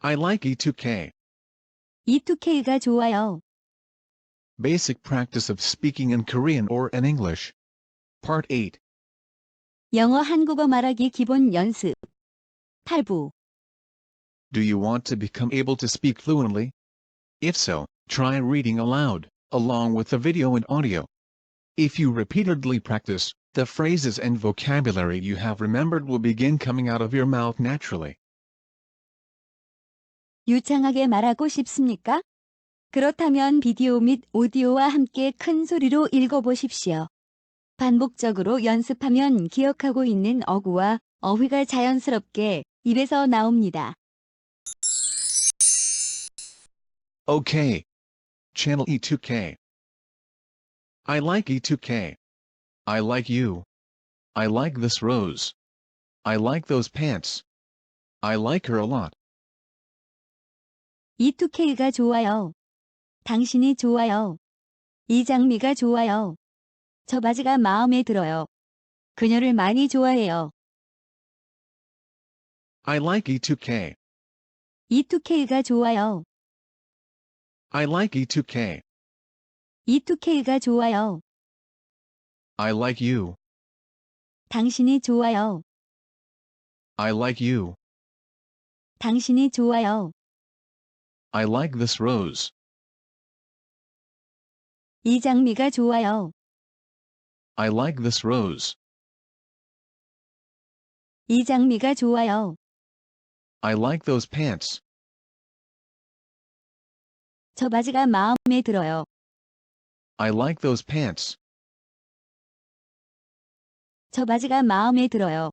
I like E2K. E2K가 좋아요. Basic practice of speaking in Korean or in English. Part 8. 영어 한국어 말하기 기본 연습. 8부. Do you want to become able to speak fluently? If so, try reading aloud, along with the video and audio. If you repeatedly practice, the phrases and vocabulary you have remembered will begin coming out of your mouth naturally. 유창하게 말하고 싶습니까? 그렇다면 비디오 및 오디오와 함께 큰 소리로 읽어보십시오. 반복적으로 연습하면 기억하고 있는 어구와 어휘가 자연스럽게 입에서 나옵니다. Okay. Channel E2K. I like E2K. I like you. I like this rose. I like those pants. I like her a lot. E2K가 좋아요. 당신이 좋아요. 이 장미가 좋아요. 저 바지가 마음에 들어요. 그녀를 많이 좋아해요. I like E2K. E2K가 좋아요. I like E2K. E2K가 좋아요. I like you. 당신이 좋아요. I like you. 당신이 좋아요. I like this rose. 이 장미가 좋아요. I like this rose. 이 장미가 좋아요. I like those pants. 저 바지가 마음에 들어요. I like those pants. 저 바지가 마음에 들어요.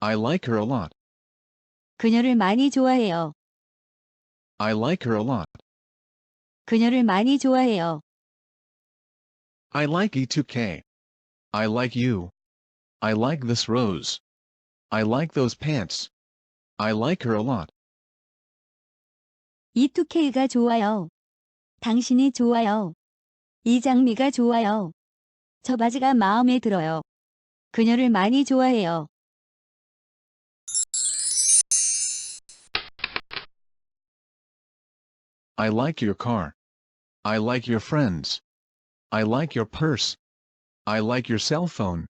I like her a lot. 그녀를 많이 좋아해요. I like her a lot. 그녀를 많이 좋아해요. I like E2K. I like you. I like this rose. I like those pants. I like her a lot. E2K가 좋아요. 당신이 좋아요. 이 장미가 좋아요. 저 바지가 마음에 들어요. 그녀를 많이 좋아해요. I like your car. I like your friends. I like your purse. I like your cell phone.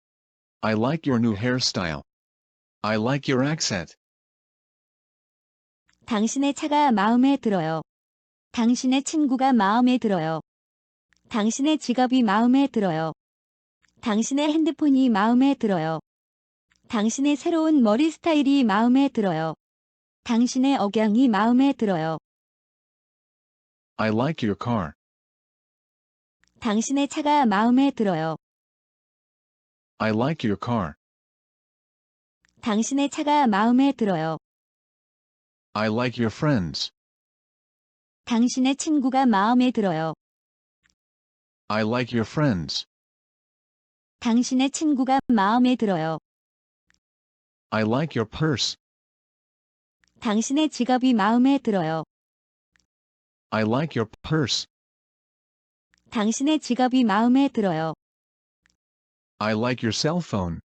I like your new hairstyle. I like your accent. 당신의 차가 마음에 들어요. 당신의 친구가 마음에 들어요. 당신의 지갑이 마음에 들어요. 당신의 핸드폰이 마음에 들어요. 당신의 새로운 머리 스타일이 마음에 들어요. 당신의 억양이 마음에 들어요. I like your car. 당신의 차가 마음에 들어요. I like your car. 당신의 차가 마음에 들어요. I like your friends. 당신의 친구가 마음에 들어요. I like your friends. 당신의 친구가 마음에 들어요. I like your purse. 당신의 지갑이 마음에 들어요. I like your purse. 당신의 지갑이 마음에 들어요. I like your cell phone.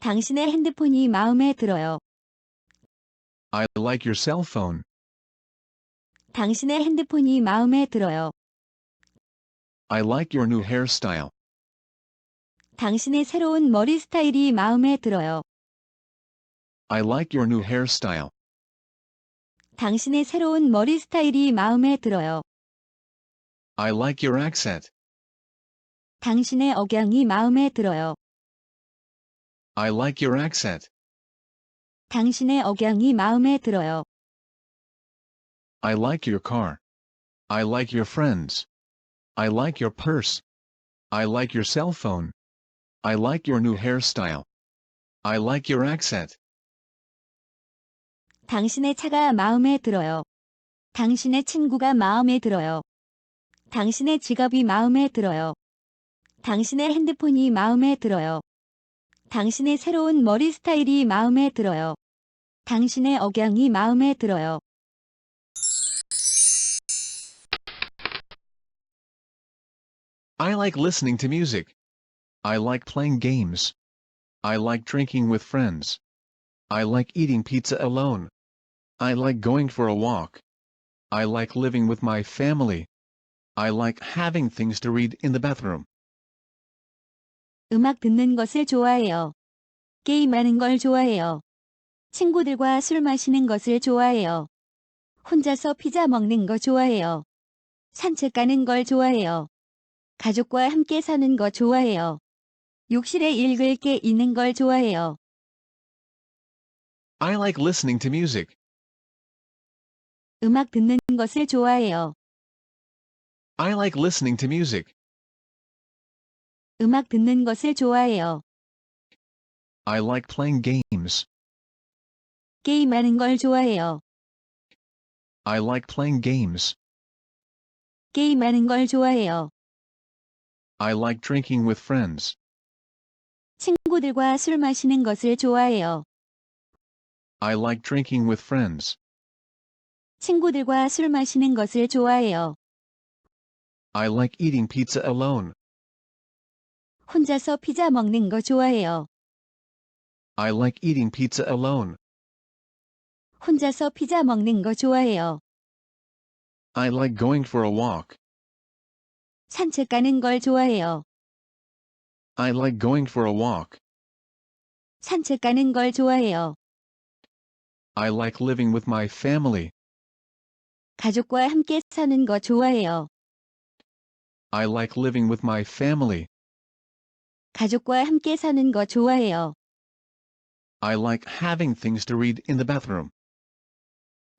당신의 핸드폰이 마음에 들어요. I like your cell phone. 당신의 핸드폰이 마음에 들어요. I like your new hairstyle. 당신의 새로운 머리 스타일이 마음에 들어요. I like your new hairstyle. 당신의 새로운 머리 스타일이 마음에 들어요. I like your accent. 당신의 억양이 마음에 들어요. I like your accent. 당신의 억양이 마음에 들어요. I like your car. I like your friends. I like your purse. I like your cell phone. I like your new hairstyle. I like your accent. 당신의 차가 마음에 들어요. 당신의 친구가 마음에 들어요. 당신의 지갑이 마음에 들어요. 당신의 핸드폰이 마음에 들어요. 당신의 새로운 머리 스타일이 마음에 들어요. 당신의 억양이 마음에 들어요. I like going for a walk. I like living with my family. I like having things to read in the bathroom. 음악 듣는 것을 좋아해요. 게임하는 걸 좋아해요. 친구들과 술 마시는 것을 좋아해요. 혼자서 피자 먹는 거 좋아해요. 산책 가는 걸 좋아해요. 가족과 함께 사는 거 좋아해요. 욕실에 읽을 게 있는 걸 좋아해요. I like listening to music. 음악 듣는 것을 좋아해요. I like listening to music. 음악 듣는 것을 좋아해요. I like playing games. 게임하는 걸 좋아해요. I like playing games. 게임하는 걸 좋아해요. I like drinking with friends. 친구들과 술 마시는 것을 좋아해요. I like drinking with friends. 친구들과 술 마시는 것을 좋아해요. I like eating pizza alone. 혼자서 피자 먹는 거 좋아해요. I like eating pizza alone. 혼자서 피자 먹는 거 좋아해요. I like going for a walk. 산책 가는 걸 좋아해요. I like going for a walk. 산책 가는 걸 좋아해요. I like living with my family. 가족과 함께 사는 거 좋아해요. I like living with my family. 가족과 함께 사는 거 좋아해요. I like having things to read in the bathroom.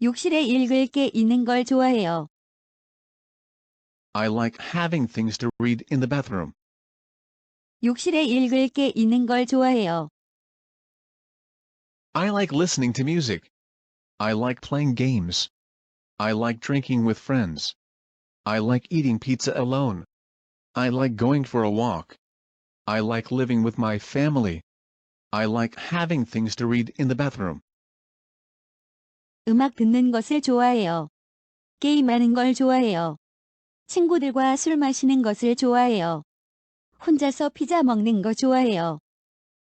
욕실에 읽을 게 있는 걸 좋아해요. I like having things to read in the bathroom. 욕실에 읽을 게 있는 걸 좋아해요. I like listening to music. I like playing games. I like drinking with friends. I like eating pizza alone. I like going for a walk. I like living with my family. I like having things to read in the bathroom. 음악 듣는 것을 좋아해요. 게임하는 걸 좋아해요. 친구들과 술 마시는 것을 좋아해요. 혼자서 피자 먹는 거 좋아해요.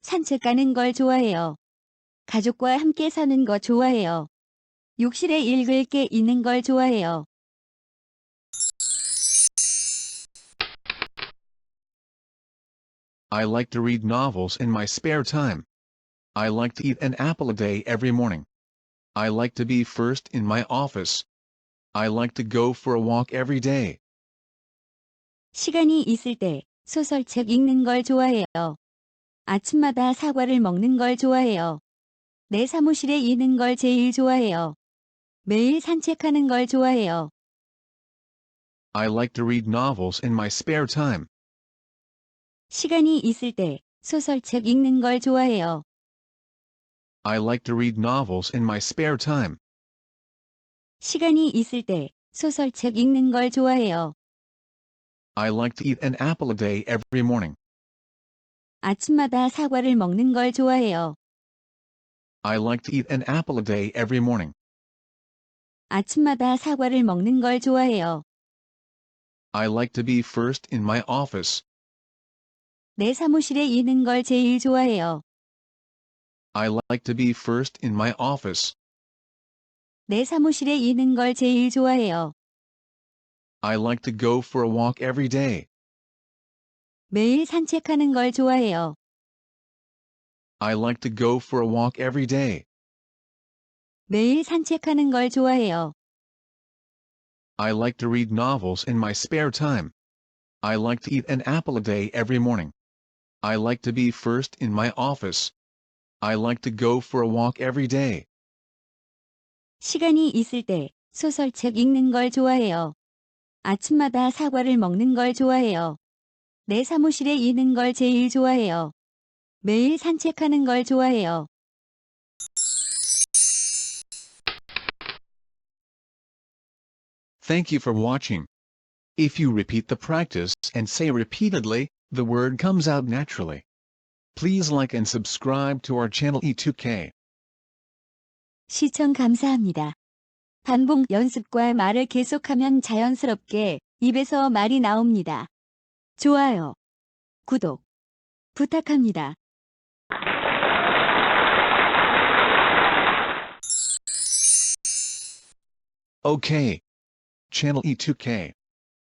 산책 가는 걸 좋아해요. 가족과 함께 사는 거 좋아해요. 욕실에 읽을 게 있는 걸 좋아해요. I like to read novels in my spare time. I like to eat an apple a day every morning. I like to be first in my office. I like to go for a walk every day. 시간이 있을 때 소설책 읽는 걸 좋아해요. 아침마다 사과를 먹는 걸 좋아해요. 내 사무실에 있는 걸 제일 좋아해요. 매일 산책하는 걸 좋아해요. I like to read novels in my spare time. 시간이 있을 때 소설책 읽는 걸 좋아해요. I like to read novels in my spare time. 시간이 있을 때 소설책 읽는 걸 좋아해요. I like to eat an apple a day every morning. 아침마다 사과를 먹는 걸 좋아해요. I like to eat an apple a day every morning. 아침마다 사과를 먹는 걸 좋아해요. I like to be first in my office. 내 사무실에 있는 걸 제일 좋아해요. I like to be first in my office. 내 사무실에 있는 걸 제일 좋아해요. I like to go for a walk every day. 매일 산책하는 걸 좋아해요. I like to go for a walk every day. 매일 산책하는 걸 좋아해요. I like to read novels in my spare time. I like to eat an apple a day every morning. I like to be first in my office. I like to go for a walk every day. 시간이 있을 때 소설책 읽는 걸 좋아해요. 아침마다 사과를 먹는 걸 좋아해요. 내 사무실에 있는 걸 제일 좋아해요. 매일 산책하는 걸 좋아해요. Thank you for watching. If you repeat the practice and say repeatedly, the word comes out naturally. Please like and subscribe to our channel E E2K. 시청 감사합니다. 반복 연습과 말을 계속하면 자연스럽게 입에서 말이 나옵니다. 좋아요, 구독 부탁합니다. Okay. Channel E2K.